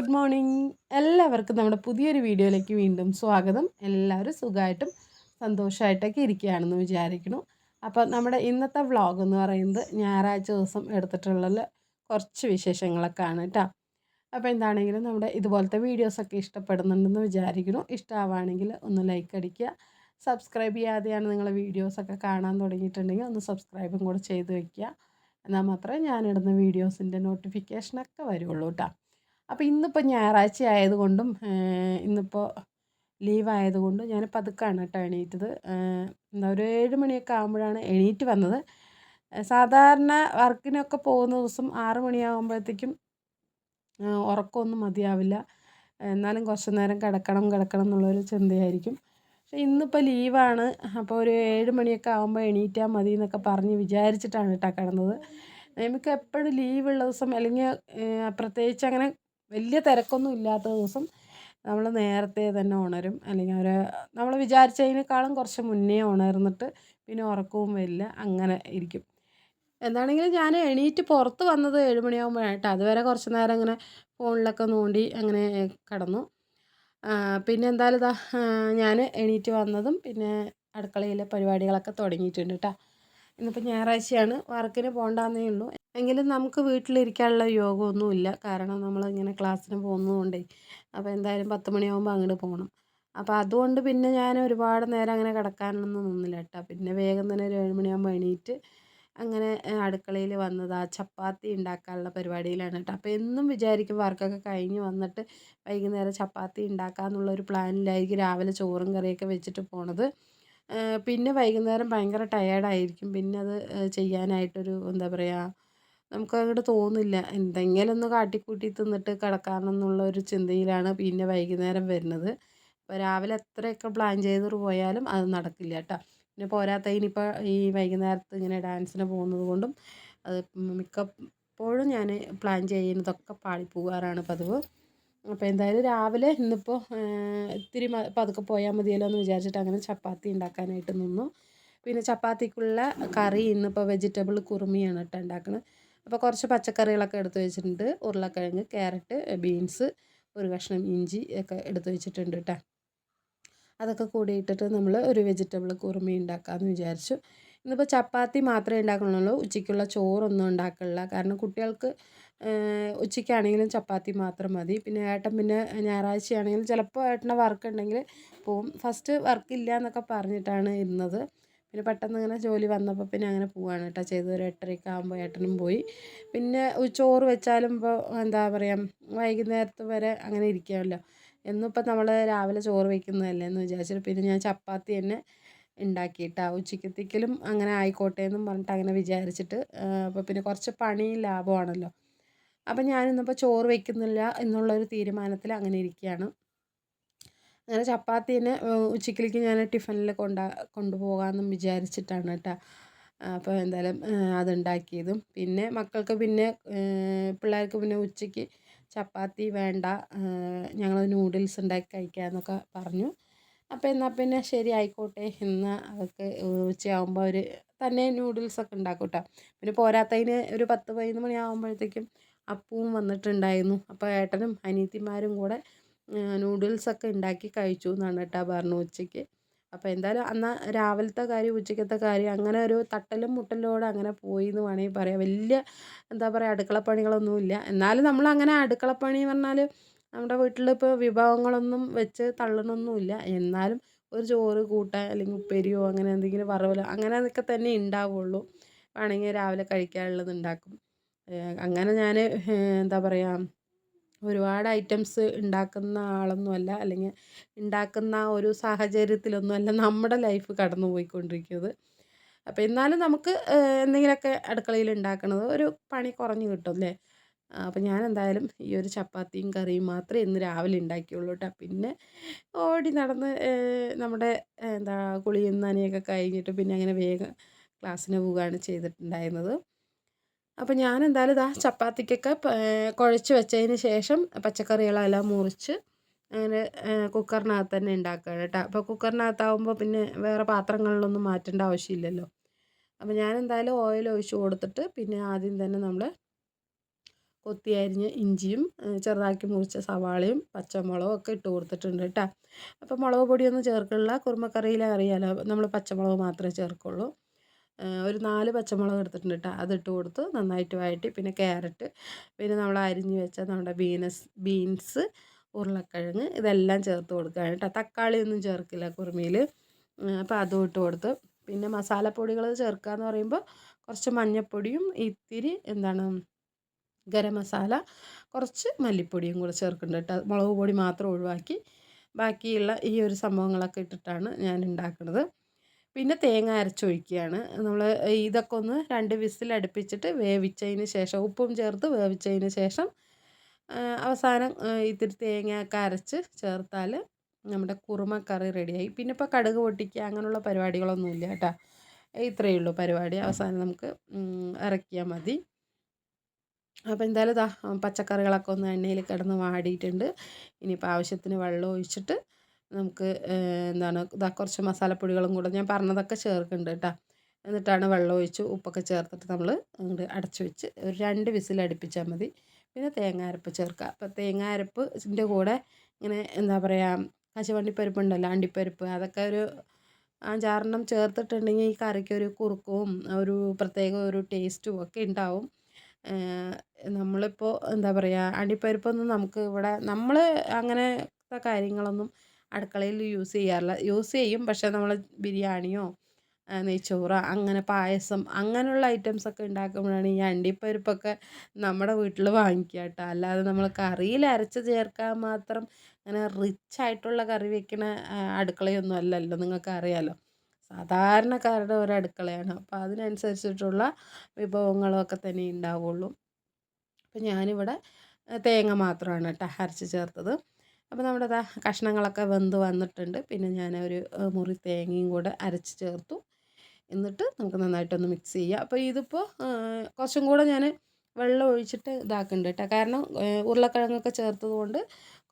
Good morning. എല്ലാവർക്കും നമ്മുടെ പുതിയൊരു വീഡിയോയിലേക്ക് വീണ്ടും സ്വാഗതം. എല്ലാവരും സുഖമായിട്ടും സന്തോഷമായിട്ടൊക്കെ ഇരിക്കുകയാണെന്ന് വിചാരിക്കുന്നു. അപ്പോൾ നമ്മുടെ ഇന്നത്തെ വ്ളോഗ് എന്ന് പറയുന്നത് ഞായറാഴ്ച ദിവസം എടുത്തിട്ടുള്ള കുറച്ച് വിശേഷങ്ങളൊക്കെ ആണ് കേട്ടോ. അപ്പോൾ എന്താണെങ്കിലും നമ്മുടെ ഇതുപോലത്തെ വീഡിയോസൊക്കെ ഇഷ്ടപ്പെടുന്നുണ്ടെന്ന് വിചാരിക്കുന്നു. ഇഷ്ടമാവുകയാണെങ്കിൽ ഒന്ന് ലൈക്ക് അടിക്കുക. സബ്സ്ക്രൈബ് ചെയ്യാതെയാണ് നിങ്ങളെ വീഡിയോസൊക്കെ കാണാൻ തുടങ്ങിയിട്ടുണ്ടെങ്കിൽ ഒന്ന് സബ്സ്ക്രൈബും കൂടെ ചെയ്ത് വയ്ക്കുക എന്നാൽ മാത്രമേ ഞാനിടുന്ന വീഡിയോസിന്റെ നോട്ടിഫിക്കേഷനൊക്കെ വരുള്ളൂ കേട്ടോ. അപ്പോൾ ഇന്നിപ്പോൾ ഞായറാഴ്ച ആയതുകൊണ്ടും ഇന്നിപ്പോൾ ലീവ് ആയതുകൊണ്ട് ഞാൻ പതുക്കാണ് കേട്ടോ എണീറ്റത്. എന്താ ഒരു ഏഴ് മണിയൊക്കെ ആകുമ്പോഴാണ് എണീറ്റ് വന്നത്. സാധാരണ വർക്കിനൊക്കെ പോകുന്ന ദിവസം ആറ് മണിയാകുമ്പോഴത്തേക്കും ഉറക്കമൊന്നും മതിയാവില്ല. എന്നാലും കുറച്ച് നേരം കിടക്കണം കിടക്കണം എന്നുള്ളൊരു ചിന്തയായിരിക്കും. പക്ഷേ ഇന്നിപ്പോൾ ലീവാണ് അപ്പോൾ ഒരു ഏഴ് മണിയൊക്കെ ആകുമ്പോൾ എണീറ്റാൽ മതി എന്നൊക്കെ പറഞ്ഞ് വിചാരിച്ചിട്ടാണ് കേട്ടോ കിടന്നത്. നമുക്ക് എപ്പോഴും ലീവുള്ള ദിവസം അല്ലെങ്കിൽ പ്രത്യേകിച്ച് അങ്ങനെ വലിയ തിരക്കൊന്നും ഇല്ലാത്ത ദിവസം നമ്മൾ നേരത്തെ തന്നെ ഉണരും. അല്ലെങ്കിൽ ഒരു നമ്മൾ വിചാരിച്ചതിനേക്കാളും കുറച്ച് മുന്നേ ഉണർന്നിട്ട് പിന്നെ ഉറക്കവും വരില്ല അങ്ങനെ ഇരിക്കും. എന്താണെങ്കിലും ഞാൻ എണീറ്റ് പുറത്ത് വന്നത് ഏഴുമണിയാകുമ്പോഴായിട്ട് അതുവരെ കുറച്ച് നേരം ഇങ്ങനെ ഫോണിലൊക്കെ നോണ്ടി അങ്ങനെ കിടന്നു. പിന്നെ എന്തായാലും ഇതാ ഞാൻ എണീറ്റ് വന്നതും പിന്നെ അടുക്കളയിലെ പരിപാടികളൊക്കെ തുടങ്ങിയിട്ടുണ്ട് കേട്ടോ. ഇന്നിപ്പോൾ ഞായറാഴ്ചയാണ്. വർക്കിന് പോകണ്ടെന്നേ ഉള്ളൂ. എങ്കിലും നമുക്ക് വീട്ടിലിരിക്കാനുള്ള യോഗമൊന്നുമില്ല. കാരണം നമ്മളിങ്ങനെ ക്ലാസ്സിന് പോകുന്നതുകൊണ്ടേ. അപ്പോൾ എന്തായാലും പത്ത് മണിയാകുമ്പോൾ അങ്ങോട്ട് പോകണം അപ്പോൾ അതുകൊണ്ട് പിന്നെ ഞാൻ ഒരുപാട് നേരം അങ്ങനെ കിടക്കാനൊന്നും നിന്നില്ല കേട്ടോ. പിന്നെ വേഗം തന്നെ ഒരു ഏഴ് മണിയാകുമ്പോൾ എണീറ്റ് അങ്ങനെ അടുക്കളയിൽ വന്നത് ആ ചപ്പാത്തി ഉണ്ടാക്കാനുള്ള പരിപാടിയിലാണ് കേട്ടോ. അപ്പോൾ എന്നും വിചാരിക്കും വർക്കൊക്കെ കഴിഞ്ഞ് വന്നിട്ട് വൈകുന്നേരം ചപ്പാത്തി ഉണ്ടാക്കാമെന്നുള്ള ഒരു പ്ലാനിലായിരിക്കും രാവിലെ ചോറും കറിയൊക്കെ വെച്ചിട്ട് പോണത്. പിന്നെ വൈകുന്നേരം ഭയങ്കര ടയേർഡായിരിക്കും പിന്നെ അത് ചെയ്യാനായിട്ടൊരു എന്താ പറയുക നമുക്കങ്ങോട്ട് തോന്നില്ല. എന്തെങ്കിലും ഒന്ന് കാട്ടിക്കൂട്ടി തിന്നിട്ട് കിടക്കാമെന്നുള്ള ഒരു ചിന്തയിലാണ് പിന്നെ വൈകുന്നേരം വരുന്നത്. അപ്പോൾ രാവിലെ എത്രയൊക്കെ പ്ലാൻ ചെയ്ത് പോയാലും അത് നടക്കില്ല കേട്ടോ. പിന്നെ പോരാത്തതിനിപ്പോൾ ഈ വൈകുന്നേരത്ത് ഇങ്ങനെ ഡാൻസിന് പോകുന്നത് കൊണ്ടും അത് മിക്കപ്പോഴും ഞാൻ പ്ലാൻ ചെയ്യുന്നതൊക്കെ പാളിപ്പോകാറാണ് പതിവ്. അപ്പോൾ എന്തായാലും രാവിലെ ഇന്നിപ്പോൾ ഇത്തിരി പതുക്കെ പോയാൽ മതിയല്ലോ എന്ന് വിചാരിച്ചിട്ട് അങ്ങനെ ചപ്പാത്തി ഉണ്ടാക്കാനായിട്ട് നിന്നു. പിന്നെ ചപ്പാത്തിക്കുള്ള കറി ഇന്നിപ്പോൾ വെജിറ്റബിൾ കുറുമിയാണ് കേട്ടോ ഉണ്ടാക്കുന്നത് അപ്പോൾ കുറച്ച് പച്ചക്കറികളൊക്കെ എടുത്ത് വെച്ചിട്ടുണ്ട്. ഉരുളക്കിഴങ്ങ് ക്യാരറ്റ് ബീൻസ് ഒരു കഷ്ണം ഇഞ്ചി ഒക്കെ എടുത്ത് വെച്ചിട്ടുണ്ട് കേട്ടോ അതൊക്കെ കൂടി ഇട്ടിട്ട് നമ്മൾ ഒരു വെജിറ്റബിൾ കുറുമി ഉണ്ടാക്കാമെന്ന് വിചാരിച്ചു. ഇന്നിപ്പോൾ ചപ്പാത്തി മാത്രമേ ഉണ്ടാക്കണുള്ളൂ ഉച്ചയ്ക്കുള്ള ചോറൊന്നും ഉണ്ടാക്കുള്ള കാരണം കുട്ടികൾക്ക് ഉച്ചയ്ക്കാണെങ്കിലും ചപ്പാത്തി മാത്രം മതി. പിന്നെ ഏട്ടൻ പിന്നെ ഞായറാഴ്ചയാണെങ്കിലും ചിലപ്പോൾ ഏട്ടന്റെ വർക്ക് ഉണ്ടെങ്കിൽ പോവും. ഫസ്റ്റ് വർക്കില്ല എന്നൊക്കെ പറഞ്ഞിട്ടാണ് ഇരുന്നത് പിന്നെ പെട്ടെന്ന് ഇങ്ങനെ ജോലി വന്നപ്പോൾ പിന്നെ അങ്ങനെ പോവാണ് കേട്ടോ. ചെയ്തത് ഒരു എട്ടരയൊക്കെ ആകുമ്പോൾ ഏട്ടനും പോയി. പിന്നെ ചോറ് വെച്ചാലും ഇപ്പോൾ എന്താ പറയുക വൈകുന്നേരത്ത് വരെ അങ്ങനെ ഇരിക്കാമല്ലോ എന്നിപ്പോൾ നമ്മൾ രാവിലെ ചോറ് വയ്ക്കുന്നതല്ലേ എന്ന് വിചാരിച്ചിട്ട് പിന്നെ ഞാൻ ചപ്പാത്തി തന്നെ ഉണ്ടാക്കിയിട്ടാ ഉച്ചക്കത്തേക്കിലും അങ്ങനെ ആയിക്കോട്ടെ എന്നും പറഞ്ഞിട്ട് അങ്ങനെ വിചാരിച്ചിട്ട് അപ്പോൾ പിന്നെ കുറച്ച് പണി ലാഭമാണല്ലോ. അപ്പം ഞാനിന്നിപ്പോൾ ചോറ് വയ്ക്കുന്നില്ല എന്നുള്ളൊരു തീരുമാനത്തിൽ അങ്ങനെ ഇരിക്കുകയാണ്. അങ്ങനെ ചപ്പാത്തിനെ ഉച്ചക്കിലേക്ക് ഞാൻ ടിഫിനിൽ കൊണ്ടാ കൊണ്ടുപോകാമെന്നും വിചാരിച്ചിട്ടാണ് കേട്ടോ. അപ്പോൾ എന്തായാലും അതുണ്ടാക്കിയതും. പിന്നെ മക്കൾക്ക് പിന്നെ പിള്ളേർക്ക് പിന്നെ ഉച്ചയ്ക്ക് ചപ്പാത്തി വേണ്ട ഞങ്ങൾ നൂഡിൽസ് ഉണ്ടാക്കി കഴിക്കാമെന്നൊക്കെ പറഞ്ഞു. അപ്പോൾ എന്നാൽ പിന്നെ ശരി ആയിക്കോട്ടെ. എന്നാൽ അവർക്ക് ഉച്ചയാകുമ്പോൾ അവർ തന്നെ നൂഡിൽസൊക്കെ ഉണ്ടാക്കും കേട്ടോ. പിന്നെ പോരാത്തതിന് ഒരു പത്ത് പതിനൊന്ന് മണിയാകുമ്പോഴത്തേക്കും അപ്പവും വന്നിട്ടുണ്ടായിരുന്നു. അപ്പോൾ ഏട്ടനും അനിയത്തിമാരും കൂടെ നൂഡിൽസൊക്കെ ഉണ്ടാക്കി കഴിച്ചു എന്നാണ് കേട്ടോ പറഞ്ഞു ഉച്ചയ്ക്ക്. അപ്പോൾ എന്തായാലും അന്ന് രാവിലത്തെ കാര്യം ഉച്ചയ്ക്കത്തെ കാര്യം അങ്ങനെ ഒരു തട്ടലും മുട്ടലോടെ അങ്ങനെ പോയി എന്ന് വേണമെങ്കിൽ പറയാം. വലിയ എന്താ പറയുക അടുക്കളപ്പണികളൊന്നുമില്ല. എന്നാലും നമ്മൾ അങ്ങനെ അടുക്കളപ്പണി പറഞ്ഞാൽ നമ്മുടെ വീട്ടിലിപ്പോൾ വിഭവങ്ങളൊന്നും വെച്ച് തള്ളണമൊന്നുമില്ല എന്നാലും ഒരു ചോറ് കൂട്ടാൻ അല്ലെങ്കിൽ ഉപ്പേരിയോ അങ്ങനെ എന്തെങ്കിലും വറവലോ അങ്ങനെ ഒക്കെ തന്നെ ഉണ്ടാവുള്ളൂ. വേണമെങ്കിൽ രാവിലെ കഴിക്കാനുള്ളത് ഉണ്ടാക്കും. അങ്ങനെ ഞാൻ എന്താ പറയുക ഒരുപാട് ഐറ്റംസ് ഉണ്ടാക്കുന്ന ആളൊന്നുമല്ല. അല്ലെങ്കിൽ ഉണ്ടാക്കുന്ന ഒരു സാഹചര്യത്തിലൊന്നുമല്ല നമ്മുടെ ലൈഫ് കടന്നു പോയിക്കൊണ്ടിരിക്കുന്നത് അപ്പോൾ എന്നാലും നമുക്ക് എന്തെങ്കിലുമൊക്കെ അടുക്കളയിൽ ഉണ്ടാക്കുന്നത് ഒരു പണി കുറഞ്ഞു കിട്ടും അല്ലേ? അപ്പോൾ ഞാൻ എന്തായാലും ഈ ഒരു ചപ്പാത്തിയും കറിയും മാത്രമേ ഇന്ന് രാവിലെ ഉണ്ടാക്കിയുള്ളൂ കേട്ടോ. പിന്നെ ഓടി നടന്ന് നമ്മുടെ എന്താ കുളിയും നനയൊക്കെ കഴിഞ്ഞിട്ട് പിന്നെ അങ്ങനെ വേഗം ക്ലാസ്സിന് പോവുകയാണ് ചെയ്തിട്ടുണ്ടായിരുന്നത്. അപ്പോൾ ഞാൻ എന്തായാലും ഇതാ ചപ്പാത്തിക്കൊക്കെ കുഴച്ച് വെച്ചതിന് ശേഷം പച്ചക്കറികളെല്ലാം മുറിച്ച് അങ്ങനെ കുക്കറിനകത്ത് തന്നെ ഉണ്ടാക്കുകയാണ് കേട്ടോ അപ്പോൾ കുക്കറിനകത്താവുമ്പോൾ പിന്നെ വേറെ പാത്രങ്ങളിലൊന്നും മാറ്റേണ്ട ആവശ്യമില്ലല്ലോ. അപ്പോൾ ഞാൻ എന്തായാലും ഓയിൽ ഒഴിച്ച് കൊടുത്തിട്ട് പിന്നെ ആദ്യം തന്നെ നമ്മൾ കൊത്തി അരിഞ്ഞ് ഇഞ്ചിയും ചെറുതാക്കി മുറിച്ച സവാളയും പച്ചമുളകും ഒക്കെ ഇട്ട് കൊടുത്തിട്ടുണ്ട് കേട്ടോ അപ്പോൾ മുളക് പൊടിയൊന്നും ചേർക്കില്ല കുറുമക്കറിയിൽ അറിയാലോ. നമ്മൾ പച്ചമുളക് മാത്രമേ ചേർക്കുള്ളൂ. ഒരു നാല് പച്ചമുളക് എടുത്തിട്ടുണ്ട് കേട്ടോ അതിട്ട് കൊടുത്ത് നന്നായിട്ട് വഴറ്റി പിന്നെ ക്യാരറ്റ് പിന്നെ നമ്മൾ അരിഞ്ഞ് വെച്ച നമ്മുടെ ബീനസ് ബീൻസ് ഉരുളക്കിഴങ്ങ് ഇതെല്ലാം ചേർത്ത് കൊടുക്കുകയാണ് കേട്ടോ തക്കാളി ഒന്നും ചേർക്കില്ല കുറുമിയിൽ അപ്പോൾ അതും ഇട്ട് കൊടുത്ത്. പിന്നെ മസാലപ്പൊടികൾ ചേർക്കുക എന്ന് പറയുമ്പോൾ കുറച്ച് മഞ്ഞൾപ്പൊടിയും ഇത്തിരി എന്താണ് ഗരം മസാല കുറച്ച് മല്ലിപ്പൊടിയും കൂടെ ചേർക്കുന്നുണ്ട് കേട്ടോ മുളക് പൊടി മാത്രം ഒഴിവാക്കി ബാക്കിയുള്ള ഈ ഒരു സംഭവങ്ങളൊക്കെ ഇട്ടിട്ടാണ് ഞാൻ ഉണ്ടാക്കുന്നത് പിന്നെ തേങ്ങ അരച്ചൊഴിക്കുകയാണ്. നമ്മൾ ഇതൊക്കെ ഒന്ന് രണ്ട് വിസിൽ അടുപ്പിച്ചിട്ട് വേവിച്ചതിന് ശേഷം ഉപ്പും ചേർത്ത് വേവിച്ചതിന് ശേഷം അവസാനം ഇത്തിരി തേങ്ങയൊക്കെ അരച്ച് ചേർത്താൽ നമ്മുടെ കുറുമക്കറി റെഡിയായി. പിന്നെ ഇപ്പോൾ കടുക് പൊട്ടിക്കുക അങ്ങനെയുള്ള പരിപാടികളൊന്നുമില്ല കേട്ടോ. ഇത്രയേ ഉള്ളൂ പരിപാടി. അവസാനം നമുക്ക് ഇറക്കിയാൽ മതി. അപ്പോൾ എന്തായാലും ഇതാ പച്ചക്കറികളൊക്കെ ഒന്ന് എണ്ണയിൽ കിടന്ന് വാടിയിട്ടുണ്ട്. ഇനിയിപ്പോൾ ആവശ്യത്തിന് വെള്ളം ഒഴിച്ചിട്ട് നമുക്ക് എന്താണ് ഇതാ കുറച്ച് മസാലപ്പൊടികളും കൂടെ ഞാൻ പറഞ്ഞതൊക്കെ ചേർക്കുന്നുണ്ട് കേട്ടോ. എന്നിട്ടാണ് വെള്ളം ഒഴിച്ച് ഉപ്പൊക്കെ ചേർത്തിട്ട് നമ്മൾ അങ്ങോട്ട് അടച്ച് വെച്ച് ഒരു രണ്ട് വിസിൽ അടുപ്പിച്ചാൽ മതി. പിന്നെ തേങ്ങ അരപ്പ് ചേർക്കുക. അപ്പോൾ തേങ്ങ അരപ്പിന്റെ കൂടെ ഇങ്ങനെ എന്താ പറയുക കശുവണ്ടിപ്പരിപ്പ് ഉണ്ടല്ലോ അണ്ടിപ്പരിപ്പ് അതൊക്കെ ഒരു അഞ്ചാറെണ്ണം ചേർത്തിട്ടുണ്ടെങ്കിൽ ഈ കറിക്ക് ഒരു കുറുക്കവും ഒരു പ്രത്യേക ഒരു ടേസ്റ്റും ഒക്കെ ഉണ്ടാവും. നമ്മളിപ്പോൾ എന്താ പറയുക അണ്ടിപ്പരിപ്പൊന്നും നമുക്ക് ഇവിടെ നമ്മൾ അങ്ങനത്തെ കാര്യങ്ങളൊന്നും അടുക്കളയിൽ യൂസ് ചെയ്യാറില്ല. യൂസ് ചെയ്യും. പക്ഷേ നമ്മൾ ബിരിയാണിയോ നെയ്ച്ചോറ് അങ്ങനെ പായസം അങ്ങനെയുള്ള ഐറ്റംസ് ഒക്കെ ഉണ്ടാക്കുമ്പോഴാണ് ഈ അണ്ടിപ്പരിപ്പൊക്കെ നമ്മുടെ വീട്ടിൽ വാങ്ങിക്കുക കേട്ടോ. അല്ലാതെ നമ്മൾ കറിയിൽ അരച്ച് ചേർക്കാൻ മാത്രം അങ്ങനെ റിച്ച് ആയിട്ടുള്ള കറി വെക്കണ അടുക്കളയൊന്നും അല്ലല്ലോ. നിങ്ങൾക്ക് അറിയാലോ സാധാരണക്കാരുടെ ഒരു അടുക്കളയാണ്. അപ്പോൾ അതിനനുസരിച്ചിട്ടുള്ള വിഭവങ്ങളൊക്കെ തന്നെ ഉണ്ടാവുള്ളൂ. അപ്പോൾ ഞാനിവിടെ തേങ്ങ മാത്രമാണ് കേട്ടോ അരച്ച് ചേർത്തത്. അപ്പോൾ നമ്മുടെ ദാ കഷ്ണങ്ങളൊക്കെ വെന്ത് വന്നിട്ടുണ്ട്. പിന്നെ ഞാൻ ഒരു മുറി തേങ്ങയും കൂടെ അരച്ച് ചേർത്തു. എന്നിട്ട് നമുക്ക് നന്നായിട്ടൊന്ന് മിക്സ് ചെയ്യുക അപ്പോൾ ഇതിപ്പോൾ കുറച്ചും കൂടെ ഞാൻ വെള്ളം ഒഴിച്ചിട്ട് ഇതാക്കുന്നുണ്ട് കേട്ടോ. കാരണം ഉരുളക്കിഴങ്ങൊക്കെ ചേർത്തത് കൊണ്ട്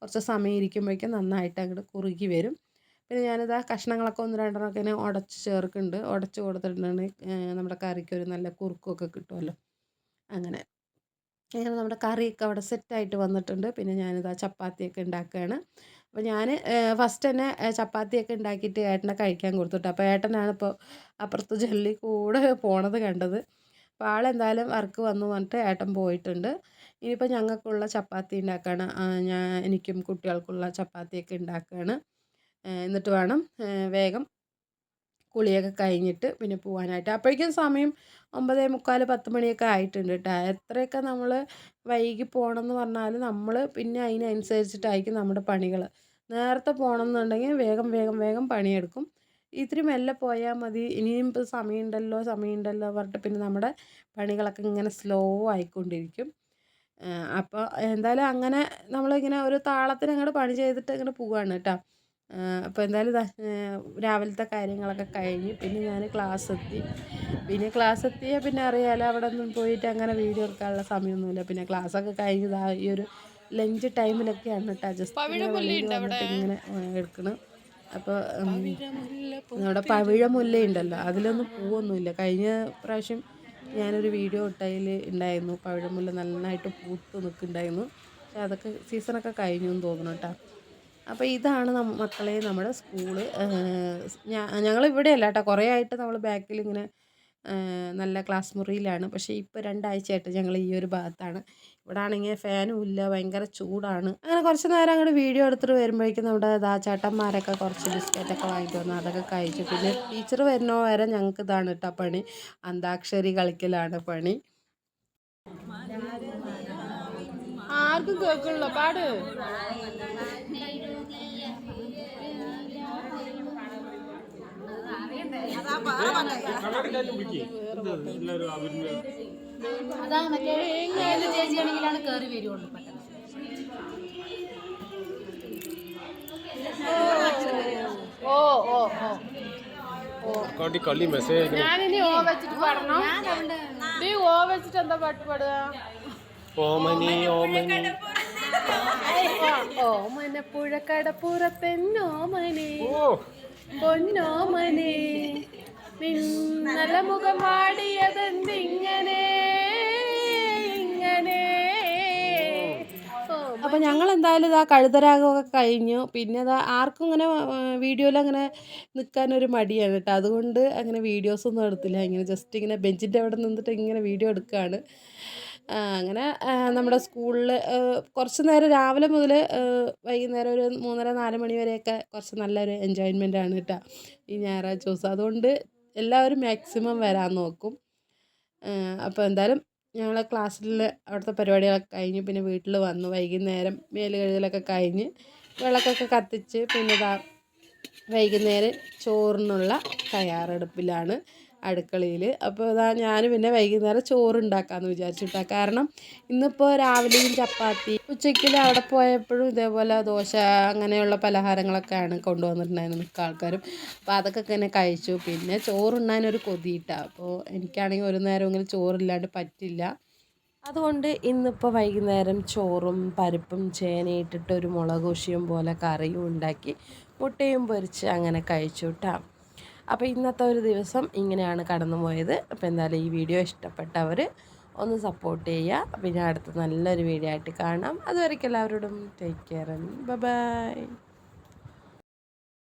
കുറച്ച് സമയം ഇരിക്കുമ്പോഴേക്കും നന്നായിട്ട് അങ്ങോട്ട് കുറുകി വരും. പിന്നെ ഞാനിത് ആ കഷ്ണങ്ങളൊക്കെ ഒന്ന് രണ്ടെണ്ണമൊക്കെ ഇങ്ങനെ ഉടച്ച് ചേർക്കുന്നുണ്ട്. ഉടച്ച് കൊടുത്തിട്ടുണ്ടെങ്കിൽ നമ്മുടെ കറിക്ക് ഒരു നല്ല കുറുക്കൊക്കെ കിട്ടുമല്ലോ. അങ്ങനെ. അങ്ങനെ നമ്മുടെ കറിയൊക്കെ അവിടെ സെറ്റായിട്ട് വന്നിട്ടുണ്ട്. പിന്നെ ഞാനിതാ ചപ്പാത്തിയൊക്കെ ഉണ്ടാക്കുകയാണ്. അപ്പോൾ ഞാൻ ഫസ്റ്റ് തന്നെ ചപ്പാത്തിയൊക്കെ ഉണ്ടാക്കിയിട്ട് ഏട്ടനെ കഴിക്കാൻ കൊടുത്തിട്ട് അപ്പോൾ ഏട്ടനാണ് ഇപ്പോൾ അപ്പുറത്ത് ജല്ലി കൂടെ പോണത് കണ്ടത്. അപ്പോൾ ആളെന്തായാലും വർക്ക് വന്നു പറഞ്ഞിട്ട് ഏട്ടൻ പോയിട്ടുണ്ട്. ഇനിയിപ്പോൾ ഞങ്ങൾക്കുള്ള ചപ്പാത്തി ഉണ്ടാക്കുകയാണ് ഞാൻ എനിക്കും കുട്ടികൾക്കുള്ള ചപ്പാത്തിയൊക്കെ ഉണ്ടാക്കുകയാണ്. എന്നിട്ട് വേണം വേഗം കുളിയൊക്കെ കഴിഞ്ഞിട്ട് പിന്നെ പോകാനായിട്ട് അപ്പോഴേക്കും സമയം ഒമ്പതേ മുക്കാൽ പത്ത് മണിയൊക്കെ ആയിട്ടുണ്ട് കേട്ടോ എത്രയൊക്കെ നമ്മൾ വൈകി പോകണം എന്ന് പറഞ്ഞാൽ നമ്മൾ പിന്നെ അതിനനുസരിച്ചിട്ടായിരിക്കും നമ്മുടെ പണികൾ നേരത്തെ പോകണം എന്നുണ്ടെങ്കിൽ വേഗം വേഗം വേഗം പണിയെടുക്കും. ഇത്തിരി മെല്ലെ പോയാൽ മതി. ഇനിയും ഇപ്പോൾ സമയമുണ്ടല്ലോ സമയമുണ്ടല്ലോ പറഞ്ഞിട്ട് പിന്നെ നമ്മുടെ പണികളൊക്കെ ഇങ്ങനെ സ്ലോ ആയിക്കൊണ്ടിരിക്കും. അപ്പോൾ എന്തായാലും അങ്ങനെ നമ്മളിങ്ങനെ ഒരു താളത്തിന് അങ്ങോട്ട് പണി ചെയ്തിട്ട് ഇങ്ങനെ പോവുകയാണ് കേട്ടോ അപ്പോൾ എന്തായാലും രാവിലത്തെ കാര്യങ്ങളൊക്കെ കഴിഞ്ഞ് പിന്നെ ഞാൻ ക്ലാസ് എത്തി പിന്നെ ക്ലാസ് എത്തിയാൽ പിന്നെ അറിയാമല്ലോ അവിടെ ഒന്നും പോയിട്ട് അങ്ങനെ വീഡിയോ എടുക്കാനുള്ള സമയമൊന്നുമില്ല പിന്നെ ക്ലാസ്സൊക്കെ കഴിഞ്ഞ് ദാ ഈ ഒരു ലഞ്ച് ടൈമിലൊക്കെയാണ് കേട്ടോ ജസ്റ്റ് ഇങ്ങനെ എടുക്കണം. അപ്പോൾ നമ്മുടെ പവിഴമുല്ല ഉണ്ടല്ലോ അതിലൊന്നും പൂവൊന്നുമില്ല. കഴിഞ്ഞ പ്രാവശ്യം ഞാനൊരു വീഡിയോ ഇട്ടതിൽ ഉണ്ടായിരുന്നു. പവിഴമുല്ല നന്നായിട്ട് പൂത്ത് നിൽക്കുന്നുണ്ടായിരുന്നു. പക്ഷെ അതൊക്കെ സീസണൊക്കെ കഴിഞ്ഞു എന്ന് തോന്നുന്നു കേട്ടോ അപ്പോൾ ഇതാണ് മക്കളെ നമ്മുടെ സ്കൂൾ. ഞങ്ങൾ ഇവിടെ അല്ല കേട്ടോ കുറേ ആയിട്ട് നമ്മൾ ബാക്കിൽ ഇങ്ങനെ നല്ല ക്ലാസ് മുറിയിലാണ്. പക്ഷേ ഇപ്പോൾ രണ്ടാഴ്ചയായിട്ട് ഞങ്ങൾ ഈ ഒരു ഭാഗത്താണ്. ഇവിടെ ആണെങ്കിൽ ഫാനും ഇല്ല ഭയങ്കര ചൂടാണ്. അങ്ങനെ കുറച്ച് നേരം അങ്ങോട്ട് വീഡിയോ എടുത്തിട്ട് വരുമ്പോഴേക്കും നമ്മുടെ ദാ ചേട്ടന്മാരൊക്കെ കുറച്ച് ബിസ്ക്കറ്റൊക്കെ വാങ്ങിയിട്ട് വന്നു അതൊക്കെ കഴിച്ചു. പിന്നെ ടീച്ചർ വരുന്ന വരെ ഞങ്ങൾക്ക് ഇതാണ് കേട്ടോ പണി. അന്താക്ഷരി കളിക്കലാണ് പണി. ആർക്കും കേൾക്കണല്ലോ. പാട്. അതാ മറ്റേ ഏത് ചേച്ചിയാണെങ്കിലാണ് കയറി വരുവുള്ളൂ പെട്ടെന്ന് ഓ ഓ ഓ കാട്ടി കള്ളി മെസ്സേജ് ഞാനിനി ഓ വെച്ചിട്ട് പാടണം നീ ഓ വെച്ചിട്ട് എന്താ പാട്ട് പാടുക ഓമനി ഓമനി ഓമന പുഴക്കടപ്പുറത്തെന്നോമനെ ഓ പൊന്നോമനെ നിന്നല മുഖം വാടിയതെന്തിങ്ങനെ ഇങ്ങനെ അപ്പോൾ ഞങ്ങൾ എന്തായാലും ഇതാ കഴുതരാഗമൊക്കെ കഴിഞ്ഞു. പിന്നെ ഇതാ ആർക്കും ഇങ്ങനെ വീഡിയോയിൽ അങ്ങനെ നിൽക്കാനൊരു മടിയാണ് കേട്ടോ. അതുകൊണ്ട് അങ്ങനെ വീഡിയോസൊന്നും എടുത്തില്ല. ഇങ്ങനെ ജസ്റ്റ് ഇങ്ങനെ ബെഞ്ചിന്റെ അവിടെ നിന്നിട്ട് ഇങ്ങനെ വീഡിയോ എടുക്കുകയാണ് അങ്ങനെ നമ്മുടെ സ്കൂളിൽ കുറച്ച് നേരം രാവിലെ മുതൽ വൈകുന്നേരം ഒരു മൂന്നര നാല് മണി വരെയൊക്കെ കുറച്ച് നല്ലൊരു എൻജോയ്മെന്റ് ആണ് കേട്ടോ ഈ ഞായറാഴ്ച ദിവസം. അതുകൊണ്ട് എല്ലാവരും മാക്സിമം വരാൻ നോക്കും. അപ്പോൾ എന്തായാലും ഞങ്ങൾ ക്ലാസ്സിൽ അവിടുത്തെ പരിപാടികളൊക്കെ കഴിഞ്ഞ് പിന്നെ വീട്ടിൽ വന്നു. വൈകുന്നേരം മേൽ കഴുകലൊക്കെ കഴിഞ്ഞ് വിളക്കൊക്കെ കത്തിച്ച് പിന്നെ ഇതാ വൈകുന്നേരം ചോറിനുള്ള തയ്യാറെടുപ്പിലാണ്. അടുക്കളയിൽ അപ്പോൾ ഇതാ ഞാൻ പിന്നെ വൈകുന്നേരം ചോറ് ഉണ്ടാക്കാമെന്ന് വിചാരിച്ചിട്ടാ. കാരണം ഇന്നിപ്പോൾ രാവിലെയും ചപ്പാത്തി ഉച്ചയ്ക്ക് അവിടെ പോയപ്പോഴും ഇതേപോലെ ദോശ അങ്ങനെയുള്ള പലഹാരങ്ങളൊക്കെയാണ് കൊണ്ടുവന്നിട്ടുണ്ടായിരുന്നത് മിക്ക ആൾക്കാരും. അപ്പോൾ അതൊക്കെ ഇങ്ങനെ കഴിച്ചു. പിന്നെ ചോറുണ്ണാനൊരു കൊതിയിട്ടാണ് അപ്പോൾ എനിക്കാണെങ്കിൽ ഒരു നേരമെങ്കിലും ചോറില്ലാണ്ട് പറ്റില്ല. അതുകൊണ്ട് ഇന്നിപ്പോൾ വൈകുന്നേരം ചോറും പരിപ്പും ചേനയിട്ടിട്ട് ഒരു മുളക് ഉഷിയും പോലെ കറിയും ഉണ്ടാക്കി മുട്ടയും പൊരിച്ച് അങ്ങനെ കഴിച്ചു കേട്ടോ അപ്പോൾ ഇന്നത്തെ ഒരു ദിവസം ഇങ്ങനെയാണ് കടന്നു പോയത് അപ്പോൾ എന്തായാലും ഈ വീഡിയോ ഇഷ്ടപ്പെട്ടവർ ഒന്ന് സപ്പോർട്ട് ചെയ്യുക. പിന്നെ അടുത്ത നല്ലൊരു വീഡിയോ ആയിട്ട് കാണാം. അതുവരയ്ക്ക് എല്ലാവരോടും ടേക്ക് കെയർ ബൈ